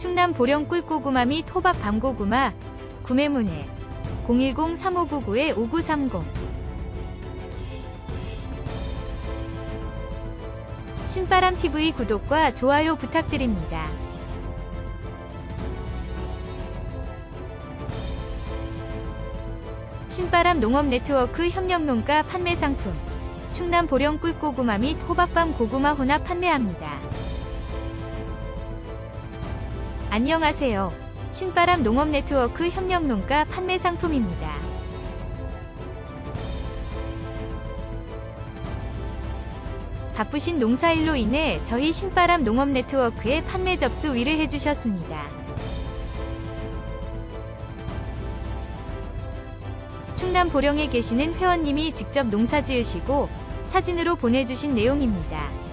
충남 보령 꿀고구마 및 호박 밤고구마 구매 문의 010-3599-5930 신바람TV 구독과 좋아요 부탁드립니다. 신바람 농업 네트워크 협력 농가 판매 상품 충남 보령 꿀고구마 및 호박밤 고구마 혼합 판매합니다. 안녕하세요. 신바람 농업 네트워크 협력 농가 판매 상품입니다. 바쁘신 농사일로 인해 저희 신바람 농업 네트워크에 판매 접수 의뢰해 주셨습니다. 충남 보령에 계시는 회원님이 직접 농사 지으시고 사진으로 보내주신 내용입니다.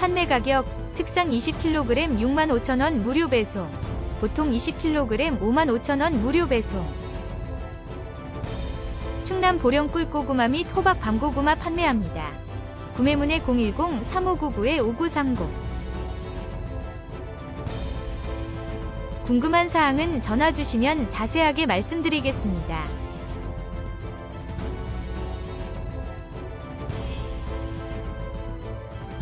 판매 가격 특상 20kg 65,000원 무료 배송 보통 20kg 55,000원 무료 배송 충남 보령 꿀고구마 및 호박 밤고구마 판매합니다. 구매문의 010-3599-5930 궁금한 사항은 전화 주시면 자세하게 말씀드리겠습니다.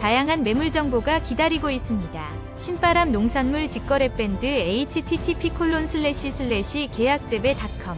다양한 매물 정보가 기다리고 있습니다. 신바람 농산물 직거래 밴드 http 계약재배닷컴